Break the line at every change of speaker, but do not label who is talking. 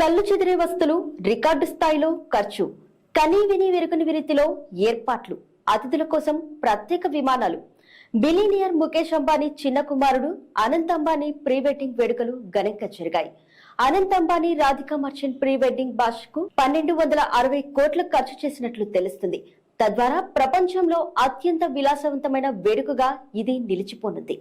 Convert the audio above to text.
కళ్ళు చెదిరే వస్తువులు రికార్డు స్థాయిలో ఖర్చు. కనీ విని వెరుగని విరితిలో ఏర్పాట్లు. అతిథుల కోసం ప్రత్యేక విమానాలు. బిలీనియర్ ముఖేష్ అంబానీ చిన్న కుమారుడు అనంత్ అంబానీ ప్రీ వెడ్డింగ్ వేడుకలు ఘనంగా జరిగాయి. అనంత్ అంబానీ రాధికా మర్చెంట్ ప్రీ వెడ్డింగ్ భాషకు పన్నెండు వందల అరవై కోట్లు ఖర్చు చేసినట్లు తెలుస్తుంది. తద్వారా ప్రపంచంలో అత్యంత విలాసవంతమైన వేడుకగా ఇది నిలిచిపోనుంది.